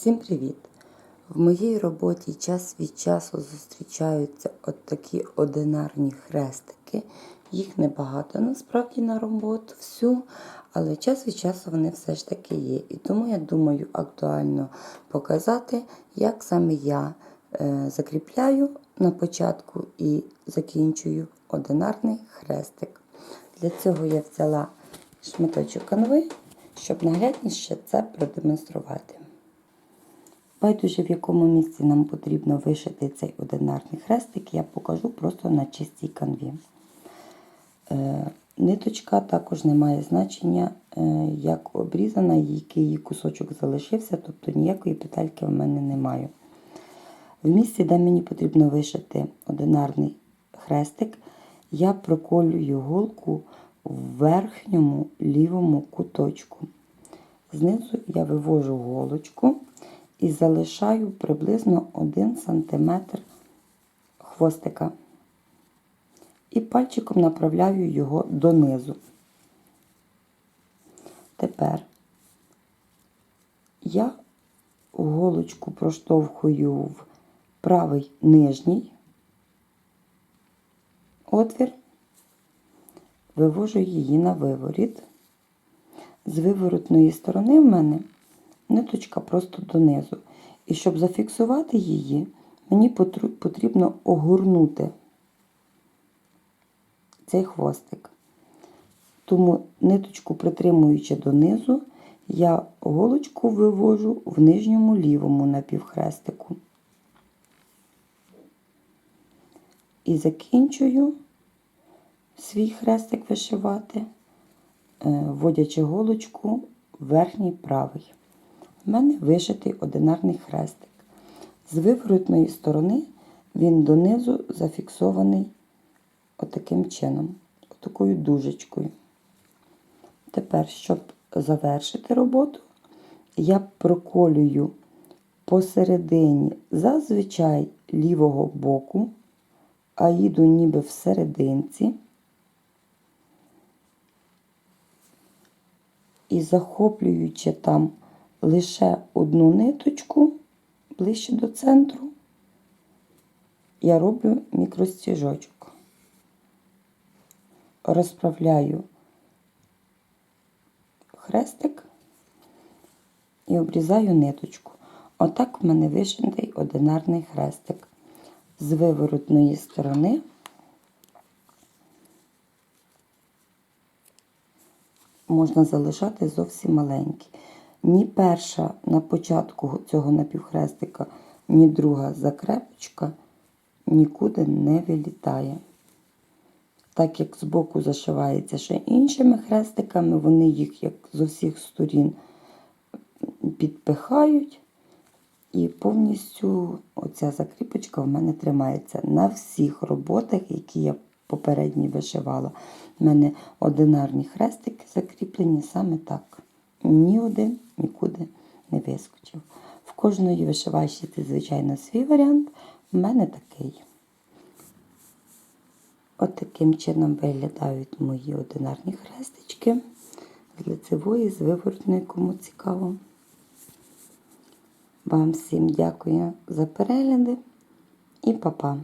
Всім привіт! В моїй роботі час від часу зустрічаються от такі одинарні хрестики. Їх небагато насправді на роботу всю, але час від часу вони все ж таки є. І тому я думаю актуально показати, як саме я е, закріпляю на початку і закінчую одинарний хрестик. Для цього я взяла шматочок канви, щоб наглядніше це продемонструвати. Байдуже, в якому місці нам потрібно вишити цей одинарний хрестик, я покажу просто на чистій канві. Е, ниточка також не має значення, е, як обрізана, який її кусочок залишився, тобто ніякої петельки в мене немає. В місці, де мені потрібно вишити одинарний хрестик, я проколюю голку в верхньому лівому куточку. Знизу я вивожу голочку і залишаю приблизно 1 см хвостика. І пальчиком направляю його донизу. Тепер я голочку проштовхую в правий нижній отвір, вивожу її на виворіт. З виворотної сторони в мене ниточка просто донизу. І щоб зафіксувати її, мені потрібно огорнути цей хвостик. Тому ниточку притримуючи донизу, я голочку вивожу в нижньому лівому напівхрестику. І закінчую свій хрестик вишивати, вводячи голочку в верхній правий. У мене вишитий одинарний хрестик. З виворотної сторони він донизу зафіксований отаким чином, отакою дужечкою. Тепер, щоб завершити роботу, я проколюю посередині зазвичай лівого боку, а їду ніби всерединці. І захоплюючи там лише одну ниточку ближче до центру, я роблю мікростіжочок. Розправляю хрестик і обрізаю ниточку. Отак в мене вишитий одинарний хрестик. З виворотної сторони можна залишати зовсім маленький. Ні перша на початку цього напівхрестика, ні друга закрепочка нікуди не вилітає. Так як збоку зашивається ще іншими хрестиками, вони їх як з усіх сторін підпихають. І повністю оця закріпочка в мене тримається на всіх роботах, які я попередні вишивала. У мене одинарні хрестики закріплені саме так. Ні один нікуди не вискочив. В кожної вишивальщиці, звичайно, свій варіант. У мене такий. От таким чином виглядають мої одинарні хрестички з лицевої, з виворотної, кому цікаво. Вам всім дякую за перегляди і па-па!